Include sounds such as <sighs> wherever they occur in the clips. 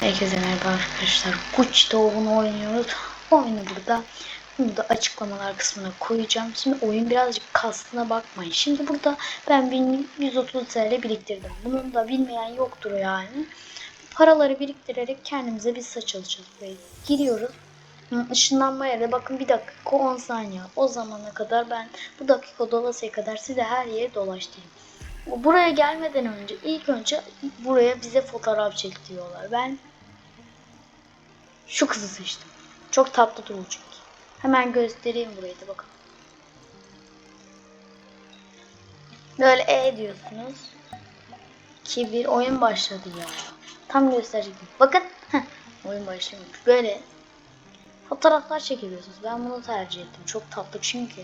Herkese merhaba arkadaşlar. Gucci oyunu oynuyoruz. Oyunu burada. Bunu da açıklamalar kısmına koyacağım. Şimdi oyun birazcık kastına bakmayın. Şimdi burada ben 1130 TL biriktirdim. Bunun da bilmeyen yoktur yani. Paraları biriktirerek kendimize bir saç alacağız. Böyle giriyoruz. Işınlanma yere bakın bir dakika 10 saniye. O zamana kadar ben bu dakika dolasıya kadar size her yeri dolaştırayım. Buraya gelmeden önce ilk önce buraya bize fotoğraf çek diyorlar. Ben şu kızı seçtim. Çok tatlı duruyor çünkü. Hemen göstereyim burayı da bakın. Böyle E diyorsunuz. 2 1 oyun başladı ya. Tam gösterecektim. Bakın. Oyun başlamış. Böyle fotoğraflar çekiliyorsunuz. Ben bunu tercih ettim. Çok tatlı çünkü.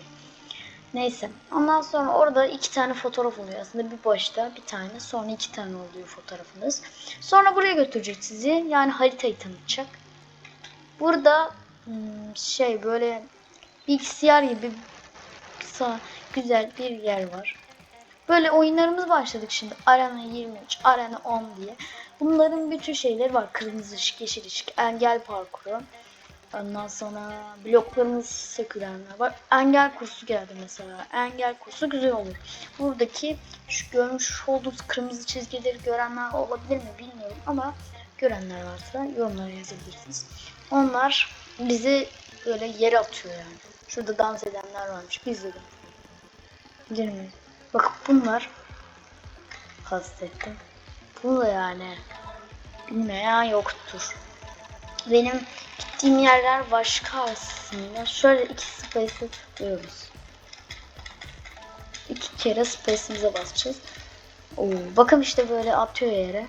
Neyse. Ondan sonra orada iki tane fotoğraf oluyor. Aslında bir başta bir tane sonra iki tane oluyor fotoğrafınız. Sonra buraya götürecek sizi. Yani haritayı tanıtacak. Burada hmm, şey böyle bilgisayar gibi sağ, güzel bir yer var. Böyle oyunlarımız başladık şimdi. Arena 23, Arena 10 diye. Bunların bütün şeyleri var. Kırmızı ışık, yeşil ışık, engel parkuru. Ondan sonra bloklarımız sekülenler var. Engel kursu geldi mesela. Engel kursu güzel olur. Buradaki şu görmüş olduğunuz kırmızı çizgileri görenler olabilir mi bilmiyorum ama görenler varsa yorumlara yazabilirsiniz. Onlar bizi böyle yere atıyor yani. Şurada dans edenler varmış. Biz de mi? Bakın bunlar kastettim. Bu da yani bilmeyen yoktur. Benim gittiğim yerler başka aslında. Şöyle iki space'e tıklıyoruz. İki kere space'imize basacağız. Oo, bakın işte böyle atıyor yere.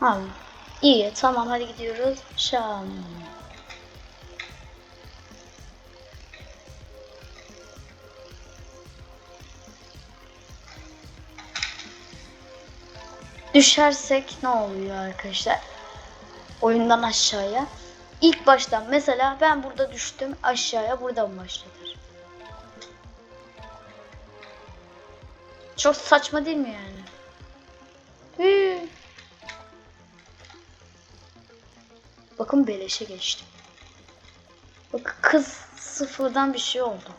Ha, iyi tamam hadi gidiyoruz. Şam. Düşersek ne oluyor arkadaşlar? Oyundan aşağıya. İlk baştan mesela ben burada düştüm aşağıya buradan başlatır. Çok saçma değil mi yani? Hii. Bakın beleşe geçtim. Bak kız sıfırdan bir şey oldu.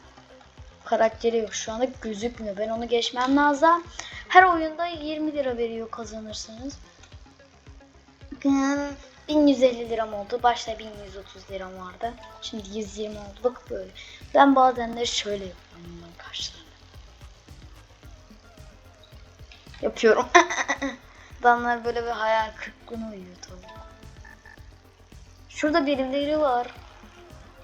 Karakteri yok şu anda gözükmüyor. Ben onu geçmem lazım. Her oyunda 20 lira veriyor kazanırsanız. Bakın 1150 liram oldu. Başta 1130 liram vardı. Şimdi 120 oldu. Bak böyle. Ben bazenleri şöyle yapıyorum bunların karşılarında. Yapıyorum. <laughs> Adamlar böyle bir hayal kırıklığına uyuyor tabii. Şurada birileri var.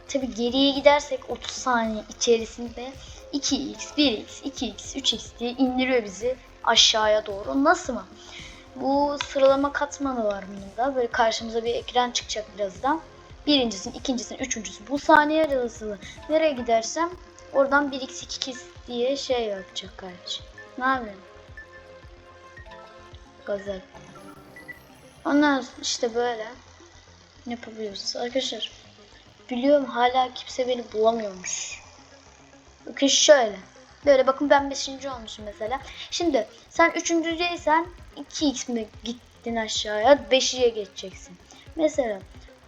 Tabi geriye gidersek 30 saniye içerisinde 2x, 1x, 2x, 3x diye indiriyor bizi aşağıya doğru. Nasıl mı? Bu sıralama katmanı var bunun da. Böyle karşımıza bir ekran çıkacak birazdan. Birincisi, ikincisi, üçüncüsü. Bu saniye arası nereye gidersem oradan 1x, 2x diye şey yapacak kardeşim. Ne yapayım? Gazel. Ondan işte böyle yapabiliyoruz. Arkadaşlar biliyorum hala kimse beni bulamıyormuş. Bakın şöyle. Böyle bakın ben 5. olmuşum mesela. Şimdi sen 3.deysen 2x mi gittin aşağıya 5'e geçeceksin. Mesela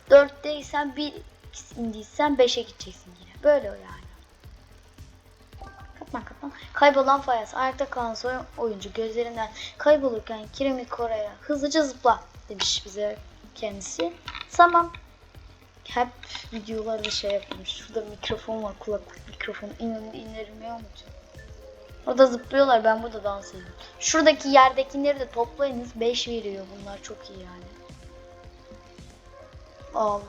4'teysen 1x indiysen 5'e gideceksin yine. Böyle yani. Kapma kapma. Kaybolan fayans. Ayakta kalan soyun oyuncu gözlerinden kaybolurken kiremit Kore'ye hızlıca zıpla demiş bize kendisi. Tamam. Hep videolarda şey yapmış. Şurada mikrofon var. Kulaklık mikrofonu. İnanın indirmeyi unutun. Orada zıplıyorlar. Ben burada dans ediyorum. Şuradaki yerdekileri de toplayınız. 5 veriyor. Bunlar çok iyi yani. Allah.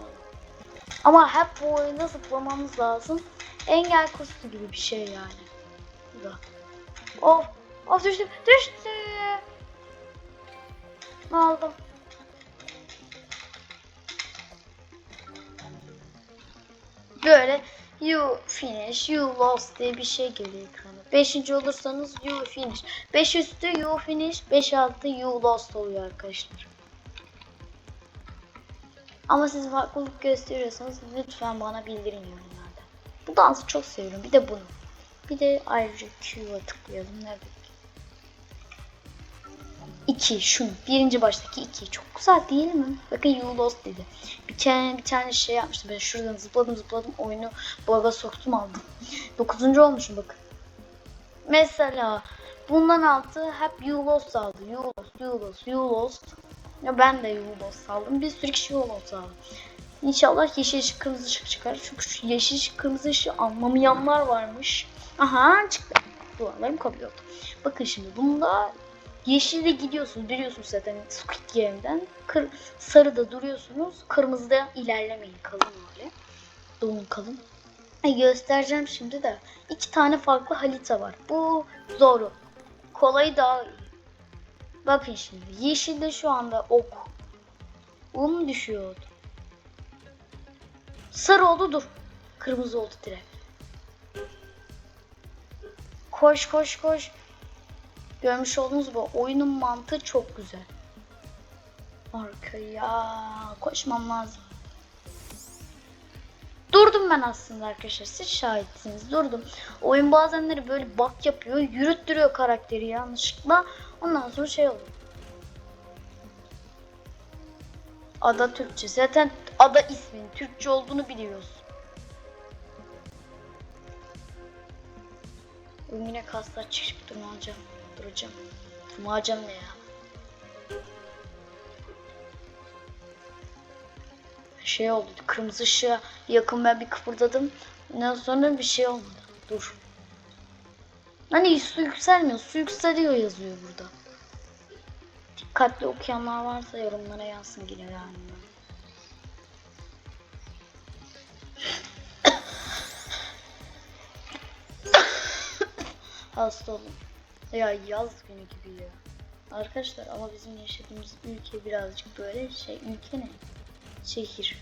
Ama hep bu oyunda zıplamamız lazım. Engel kursu gibi bir şey yani. Burada. Of. Of düştüm. Düştüm. Aldım. böyle you finish, you lost diye bir şey geliyor. Beşinci olursanız you finish. Beş üstü you finish, beş altı you lost oluyor arkadaşlar. Ama siz farklılık gösteriyorsanız lütfen bana bildirin yorumlarda. Bu dansı çok seviyorum. Bir de bunu. Bir de ayrıca Q'ya tıklayalım. Nerede? 2 şunu. Birinci baştaki 2. Çok güzel değil mi? Bakın you lost dedi. Bir tane, bir tane şey yapmıştım. Ben şuradan zıpladım zıpladım. Oyunu bug'a soktum aldım. Dokuzuncu olmuşum bakın. Mesela bundan altı hep you lost aldı. Lost, you lost. Ya ben de you lost aldım. Bir sürü kişi you lost aldı. İnşallah yeşil ışık kırmızı ışık çıkar. Çünkü şu yeşil ışık kırmızı ışığı anlamayanlar varmış. Aha çıktı. Dualarım kabul oldu. Bakın şimdi bunda yeşilde gidiyorsunuz. Biliyorsunuz zaten Squid Game'den. Kır, sarıda duruyorsunuz. Kırmızıda ilerlemeyin. Kalın öyle. Donun kalın. Göstereceğim şimdi de. iki tane farklı harita var. Bu zoru. Kolayı daha iyi. Bakın şimdi. Yeşilde şu anda ok. Um düşüyordu. Sarı oldu dur. Kırmızı oldu direkt. Koş koş koş. Görmüş olduğunuz gibi oyunun mantığı çok güzel. Arkaya koşmam lazım. Durdum ben aslında arkadaşlar. Siz şahitsiniz. Durdum. Oyun bazenleri böyle bak yapıyor. Yürüttürüyor karakteri yanlışlıkla. Ondan sonra şey oluyor. Ada Türkçe. Zaten ada isminin Türkçe olduğunu biliyoruz. Bugün yine kaslar çıkıp durmayacağım. Duracağım. Durmayacağım ne ya? Şey oldu. Kırmızı ışığa yakın ben bir kıpırdadım. Ondan sonra bir şey olmadı. Dur. Hani su yükselmiyor. Su yükseliyor yazıyor burada. Dikkatli okuyanlar varsa yorumlara yazsın yine yani. <coughs> Hasta oldum. Ya yaz günü gibi ya. Arkadaşlar ama bizim yaşadığımız ülke birazcık böyle şey ülke ne? Şehir.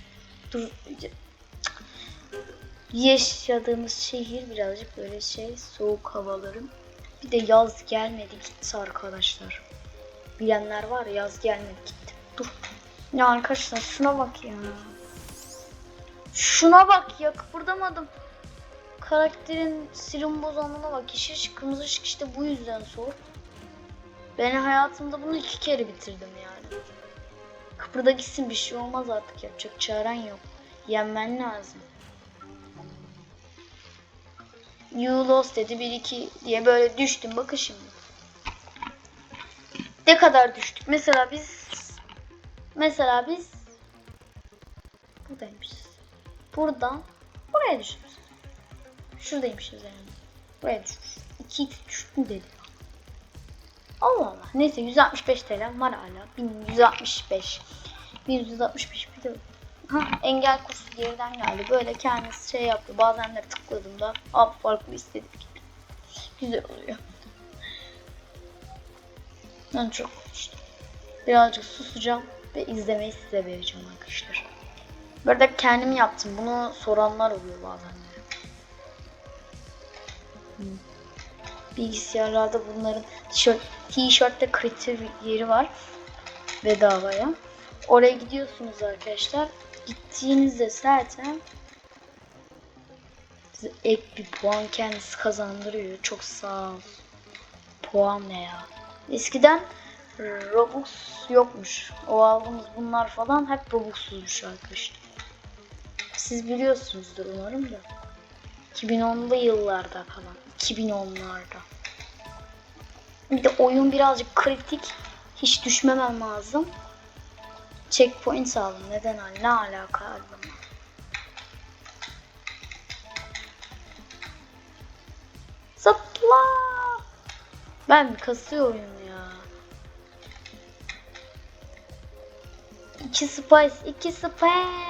Dur. Yaşadığımız şehir birazcık böyle şey soğuk havaları. Bir de yaz gelmedi gitti arkadaşlar. Bilenler var ya yaz gelmedi gitti. Dur. Ya arkadaşlar şuna bak ya. Şuna bak ya kıpırdamadım. Karakterin silim bozanlığına bak. Yeşil ışık, kırmızı ışık işte bu yüzden soğuk. Ben hayatımda bunu iki kere bitirdim yani. Kıpırda gitsin bir şey olmaz artık yapacak çaren yok. Yenmen lazım. You lost dedi 1-2 diye böyle düştüm bakın şimdi. Ne kadar düştük? Mesela biz mesela biz buradaymışız. Buradan buraya düşmüşüz. Şuradaymışız yani. Buraya düşmüş. 2 düştüm dedi. Allah Allah. Neyse 165 TL var hala. 1165. 1165 bir Ha, engel kursu geriden geldi. Böyle kendisi şey yaptı. Bazenleri tıkladığımda ab farklı istedik. Güzel oluyor. Ben çok konuştum. Birazcık susacağım ve izlemeyi size vereceğim arkadaşlar. Bu arada kendim yaptım. Bunu soranlar oluyor bazenleri. Hmm. Bilgisayarlarda bunların t-shirtte kreatif yeri var. Bedavaya. Oraya gidiyorsunuz arkadaşlar. Gittiğinizde zaten size ek bir puan kendisi kazandırıyor. Çok sağ ol. Puan ne ya? Eskiden Robux yokmuş. O aldığımız bunlar falan hep Robux'suzmuş arkadaşlar. Siz biliyorsunuzdur umarım da. 2010'lu yıllarda falan. 2010'larda. Bir de oyun birazcık kritik. Hiç düşmemem lazım. Checkpoint aldım. Neden? Ne alaka aldım? Zıpla! Ben kasıyorum ya. İki spice, iki spice.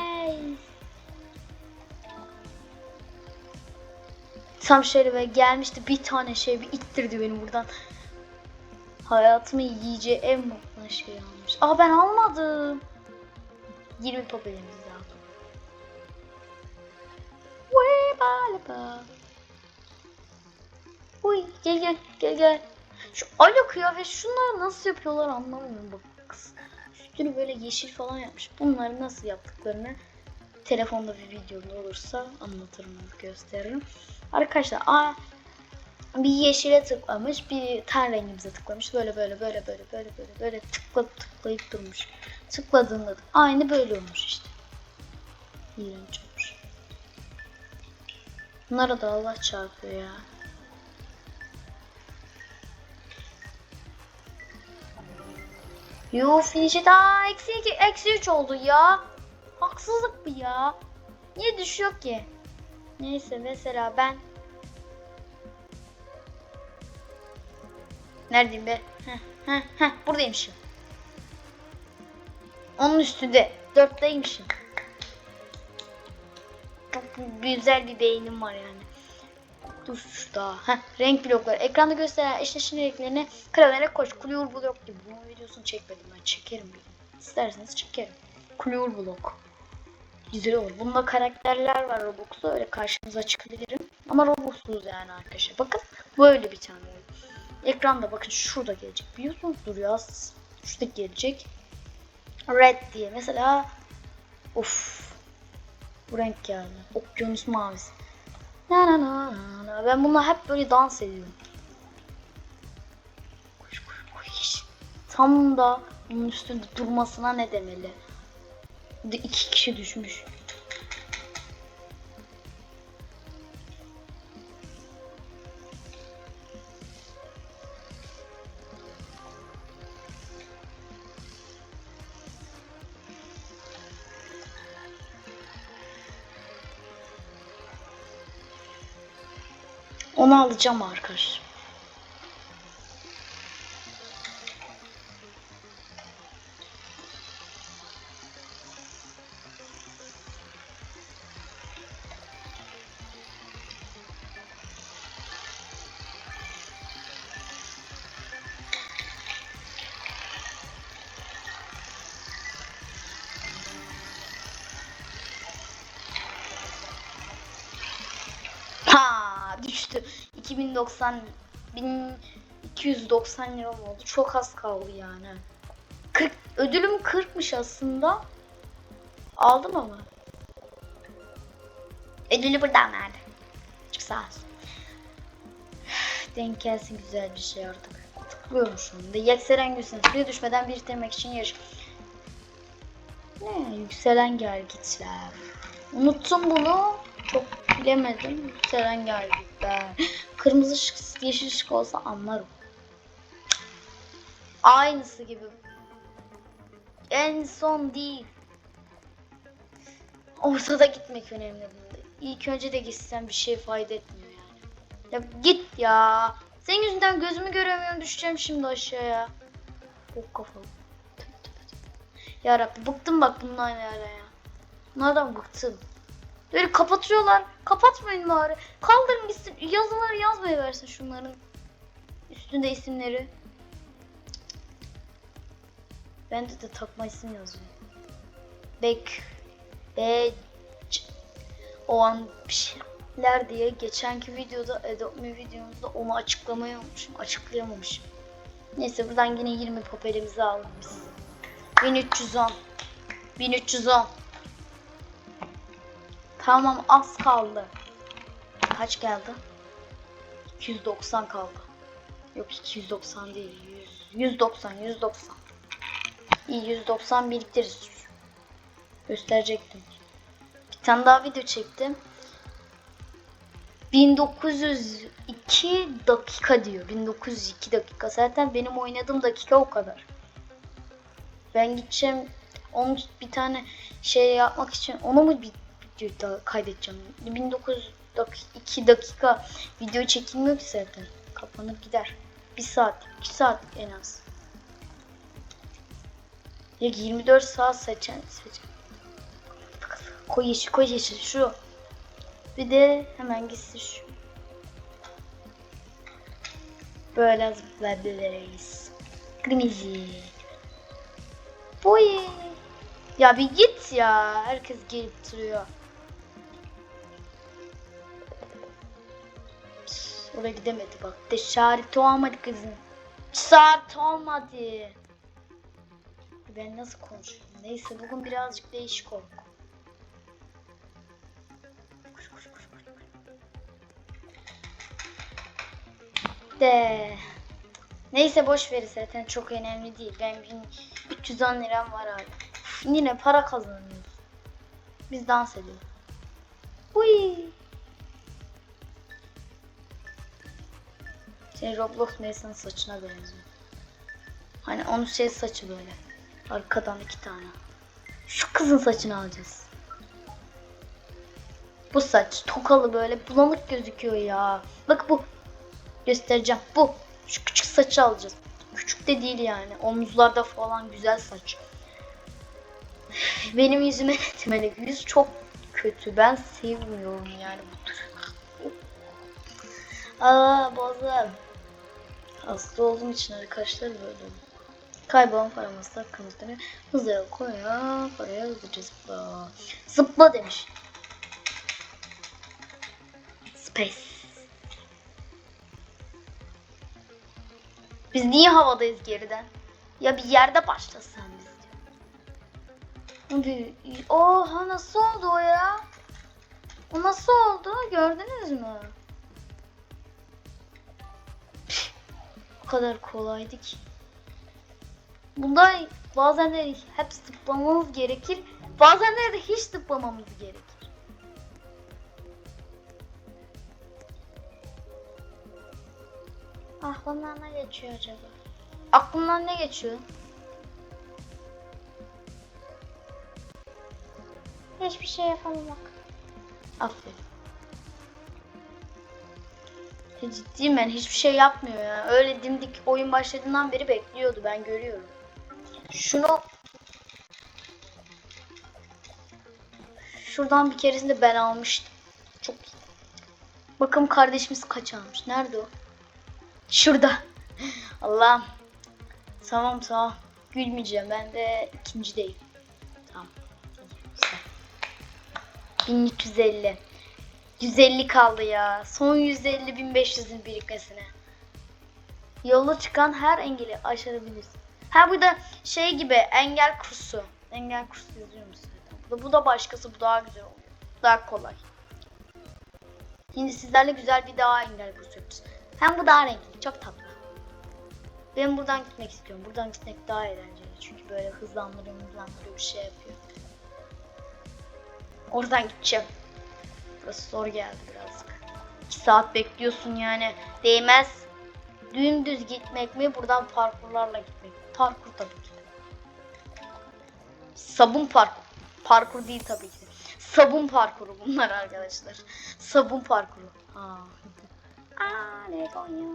Tam şöyle ve gelmişti bir tane şey bir ittirdi beni buradan. Hayatımı yiyeceği en mutlu şey almış. Aa ben almadım. 20 papelimiz aldım. Uy galiba. Uy gel gel gel gel. Şu alo kıyafet şunları nasıl yapıyorlar anlamıyorum bak. Üstünü böyle yeşil falan yapmış. Bunları nasıl yaptıklarını telefonda bir videom olursa anlatırım gösteririm. Arkadaşlar aa bir yeşile tıklamış, bir ten rengimize tıklamış. Böyle böyle böyle böyle böyle böyle böyle tıklayıp tıklayıp durmuş. Tıkladığında da aynı böyle olmuş işte. İğrenç olmuş. Bunlara da Allah çarpıyor ya. Yo finish'i daha eksi 2, eksi 3 oldu ya. Haksızlık bu ya. Niye düşüyor ki? Neyse mesela ben Neredeyim be? Heh, heh, heh, buradaymışım. Onun üstünde. Dörtteymişim. Çok güzel bir beynim var yani. Dur şurada. Heh, renk blokları. Ekranda gösteren eşleşen renklerini kıralarak koş. Clear blok gibi. Bunun videosunu çekmedim ben. Çekerim bir. İsterseniz çekerim. Clear blok. Güzel olur. Bunda karakterler var Robux'ta. Öyle karşınıza çıkabilirim. Ama Robux'suz yani arkadaşlar. Bakın böyle bir tane oyun. Ekranda bakın şurada gelecek. Biliyorsunuzdur ya. Şurada gelecek. Red diye. Mesela of bu renk geldi. Okyanus mavisi. Na na na na. Ben bununla hep böyle dans ediyorum. Koş koş koş. Tam da bunun üstünde durmasına ne demeli? Bir de iki kişi düşmüş. Onu alacağım arkadaş. 2090 1290 lira oldu? Çok az kaldı yani. 40 ödülüm 40'mış aslında. Aldım ama. Ödülü buradan verdi. Çok sağ olsun. <sighs> Denk gelsin güzel bir şey artık. Tıklıyorum şu anda. Yükselen gülsün. Suya düşmeden bitirmek için yarış. Ne? Yükselen gelgitler. Unuttum bunu. Çok bilemedim. Yükselen gelgitler. Kırmızı ışık, yeşil ışık olsa anlarım. Aynısı gibi. En son değil. Ortada gitmek önemli bunda. İlk önce de gitsem bir şey fayda etmiyor yani. Ya git ya. Senin yüzünden gözümü göremiyorum düşeceğim şimdi aşağıya. Tüh, tüh, tüh. Ya Rabbi bıktım bak bundan ya. Bunlardan bıktım. Böyle kapatıyorlar. Kapatmayın bari. Kaldırın gitsin. Yazıları yazmaya versin şunların. Üstünde isimleri. Bende de takma isim yazıyor. Bek. Be. O an bir şeyler diye geçenki videoda Adopt Me videomuzda onu açıklamayı unutmuşum. Açıklayamamışım. Neyse buradan yine 20 popelimizi aldık biz. 1310. 1310. Tamam az kaldı. Kaç geldi? 290 kaldı. Yok 290 değil. 100, 190 190. İyi 190 biriktiririz. Gösterecektim. Bir tane daha video çektim. 1902 dakika diyor. 1902 dakika. Zaten benim oynadığım dakika o kadar. Ben gideceğim onu bir tane şey yapmak için onu mu bir video kaydedeceğim. 1902 dakika video çekilmiyor ki zaten. Kapanıp gider. Bir saat, iki saat en az. Ya 24 saat seçen seçen. Koy yeşil, koy yeşil şu. Bir de hemen gitsin şu. Böyle zıplayabiliriz. Kırmızı. Boy. Ya bir git ya. Herkes gelip duruyor. Oraya gidemedi bak. De işaret olmadı kızım. Saat olmadı. Ben nasıl konuşuyorum? Neyse bugün birazcık değişik oldu. De. Neyse boş ver zaten çok önemli değil. Ben 1310 liram var abi. Yine para kazanıyoruz. Biz dans ediyoruz. Uy. Şey Roblox Mason'ın saçına benziyor. Hani onun şey saçı böyle. Arkadan iki tane. Şu kızın saçını alacağız. Bu saç tokalı böyle bulanık gözüküyor ya. Bak bu. Göstereceğim. Bu. Şu küçük saçı alacağız. Küçük de değil yani. Omuzlarda falan güzel saç. Benim yüzüme etmeli. Yüz çok kötü. Ben sevmiyorum yani bu tür. Aa boğazım. Hasta olduğum için arkadaşlar böyle. Kaybolan paramızda hakkımızda bir hızlı koya paraya hızlıca zıpla. Zıpla demiş. Space. Biz niye havadayız geriden? Ya bir yerde başlasan biz diyor. Oha nasıl oldu o ya? O nasıl oldu? Gördünüz mü? Kadar kolaydı ki. Bunda bazen de hep zıplamamız gerekir. Bazen de hiç zıplamamız gerekir. Aklımdan ne geçiyor acaba? Aklımdan ne geçiyor? Hiçbir şey yapamamak. Aferin. Ciddiyim ben hiçbir şey yapmıyor ya. Öyle dimdik oyun başladığından beri bekliyordu ben görüyorum. Şunu Şuradan bir keresinde ben almıştım. Çok. Bakalım kardeşimiz kaç almış. Nerede o? Şurada. <laughs> Allah'ım. Tamam tamam. Gülmeyeceğim. Ben de ikinci değil. Tamam. Güzel. 1350. 150 kaldı ya. Son 150 1500'ün birikmesine. Yola çıkan her engeli aşabilirsin. Ha bu da şey gibi engel kursu. Engel kursu yazıyor musun? Bu da, bu da başkası. Bu daha güzel oluyor. Daha kolay. Şimdi sizlerle güzel bir daha engel kursu yapacağız. Hem bu daha renkli. Çok tatlı. Ben buradan gitmek istiyorum. Buradan gitmek daha eğlenceli. Çünkü böyle hızlandırıyor hızlandırıyor bir şey yapıyor. Oradan gideceğim. Burası zor geldi birazcık. 2 saat bekliyorsun yani. Değmez. Dümdüz gitmek mi? Buradan parkurlarla gitmek? Parkur tabii ki. Sabun parkur. Parkur değil tabii ki. Sabun parkuru bunlar arkadaşlar. Sabun parkuru. Aa. Aa, ne koyuyor?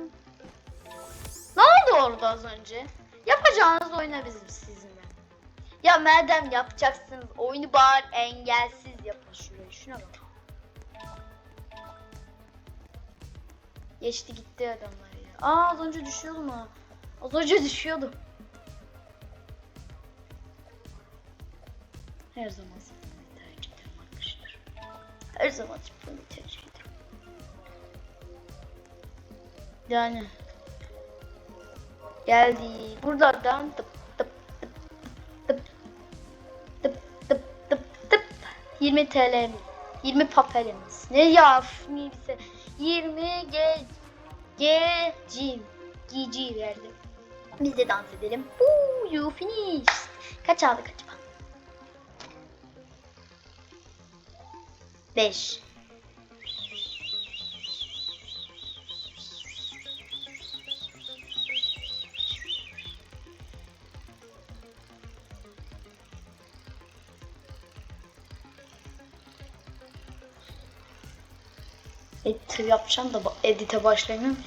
Ne oldu orada az önce? Yapacağınız oyuna bizim sizinle. Ya madem yapacaksınız oyunu bari engelsiz yapın şuraya. Şuna bak. Geçti gitti adamlar ya. Aa az önce düşüyordu mu? Az önce düşüyordu. Her zaman zıplamayı tercih ederim arkadaşlar. Her zaman zıplamayı tercih ederim. Yani geldi. Buradan tıp tıp tıp tıp tıp tıp tıp tıp 20 TL 20 papelimiz. Ne ya neyse 20 ge gecim gici verdim. Biz de dans edelim. Ooh, you finish. Kaç aldık acaba? 5. Edit yapacağım da edite başlayayım.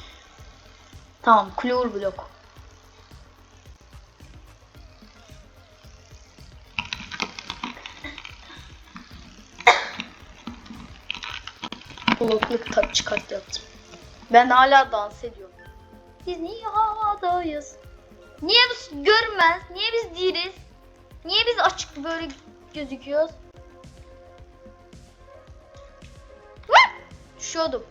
Tamam, Clear blok. Kulaklık tak çıkart yaptım. Ben hala dans ediyorum. Biz niye havadayız? Niye biz görmez? Niye biz değiliz? Niye biz açık böyle gözüküyoruz? Düşüyordum.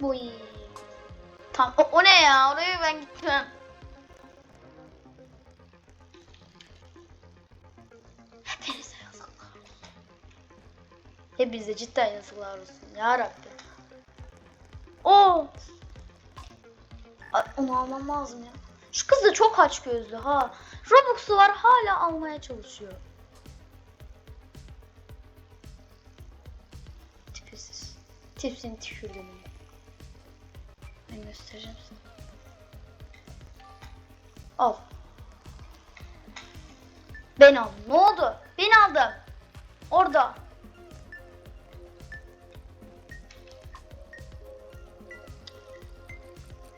Buy. Tam o, o ne ya? Oraya ben gitmem. Hepinize yazıklar. bize cidden yazıklar olsun. Ya Rabbi. Oo. Onu almam lazım ya. Şu kız da çok aç gözlü ha. Robux'u var hala almaya çalışıyor. Tipsini tükürdüm. Ben göstereceğim sana. Al. Ben aldım. Ne oldu? Ben aldım. Orada.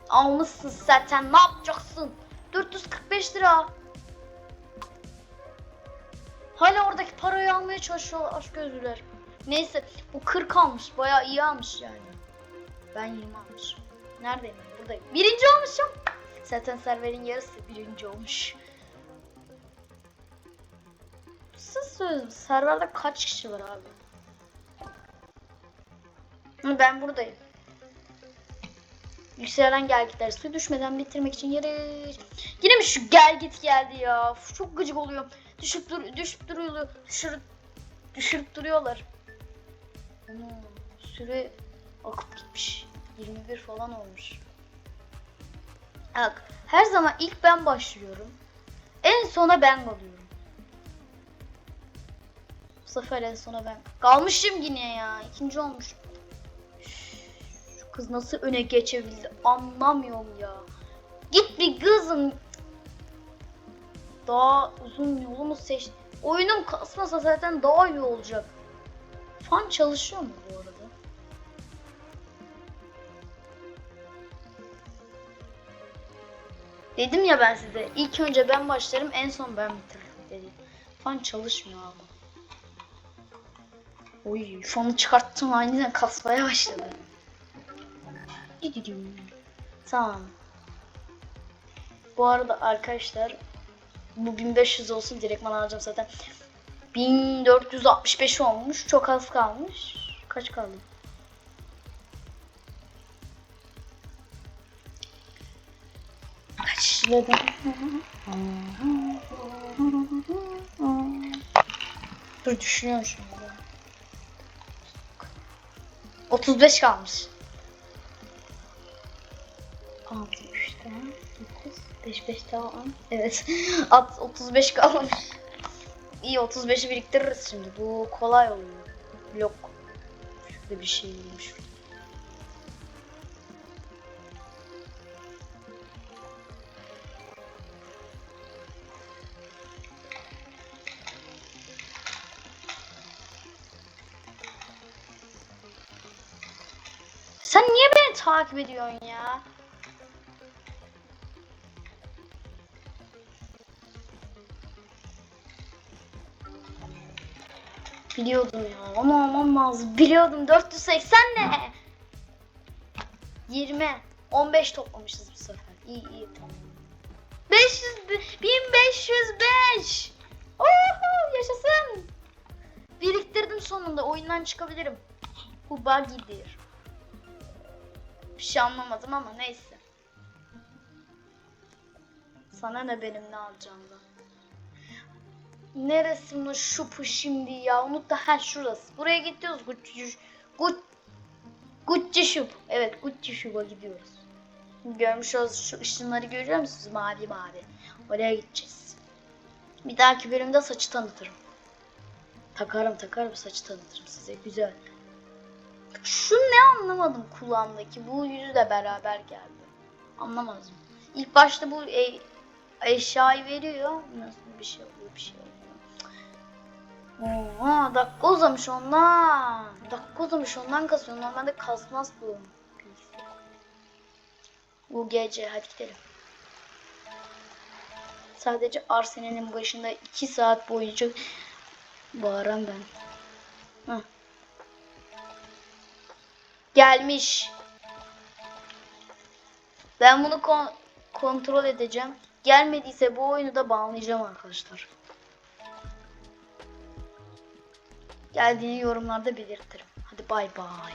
Almışsın zaten. Ne yapacaksın? 445 lira. Hala oradaki parayı almaya çalışıyorlar aşk gözlüler. Neyse bu 40 almış. Bayağı iyi almış yani. Ben 20 almışım. Neredeyim? Buradayım. Birinci olmuşum. Zaten serverin yarısı birinci olmuş. Siz söz serverde kaç kişi var abi? Ben buradayım. Yükselen gelgitler su düşmeden bitirmek için yarış. Yine mi şu gelgit geldi ya? Çok gıcık oluyor. Düşüp dur düşüp duruyor. Düşürüp düşürüp duruyorlar. Süre akıp gitmiş. 21 falan olmuş. Bak her zaman ilk ben başlıyorum. En sona ben kalıyorum. Bu sefer en sona ben. Kalmışım yine ya. İkinci olmuş. Şu kız nasıl öne geçebildi anlamıyorum ya. Git bir kızım. Daha uzun yolu seç? Oyunum kasmasa zaten daha iyi olacak. Fan çalışıyor mu bu arada? Dedim ya ben size. ilk önce ben başlarım en son ben bitiririm dedim. Fan çalışmıyor abi. Oy fanı çıkarttım aniden kasmaya başladı. Dididüm. Tamam. Bu arada arkadaşlar bu 1500 olsun direktman alacağım zaten. 1465 olmuş. Çok az kalmış. Kaç kaldı? Kaç liradan? <laughs> Dur düşünüyorum şimdi. 35 kalmış. 6 3 daha 9 5 5 daha 10. Evet. <laughs> At 35 kalmış. İyi 35'i biriktiririz şimdi. Bu kolay oluyor. Blok. Şurada bir şey olmuş. Sen niye beni takip ediyorsun ya? Biliyordum ya. Ama aman lazım. Biliyordum. 480 ne? 20. 15 toplamışız bu sefer. İyi iyi tamam. 500 bi- 1505. Oho yaşasın. Biriktirdim sonunda. Oyundan çıkabilirim. Bu buggy'dir. Bir şey anlamadım ama neyse. Sana ne benim ne alacağımdan. Neresi bunun şupu şimdi ya? Unut da ha şurası. Buraya gidiyoruz. Gucci Gucci Gucci şup. Evet Gucci şuba gidiyoruz. Görmüş olduğunuz şu ışınları görüyor musunuz? Mavi mavi. Oraya gideceğiz. Bir dahaki bölümde saçı tanıtırım. Takarım takarım saçı tanıtırım size. Güzel. Şu ne anlamadım kulağımdaki. Bu yüzü de beraber geldi. Anlamadım. İlk başta bu e- eşyayı veriyor. Nasıl bir şey oluyor bir şey oluyor. Oo, dakika uzamış ondan. Dakika uzamış ondan kasıyor. Normalde kasmaz bu. Bu gece hadi gidelim. Sadece Arsenal'in başında 2 saat boyunca bağıran ben. Hah. Gelmiş. Ben bunu kon- kontrol edeceğim. Gelmediyse bu oyunu da bağlayacağım arkadaşlar. Geldiğini yorumlarda belirtirim. Hadi bay bay.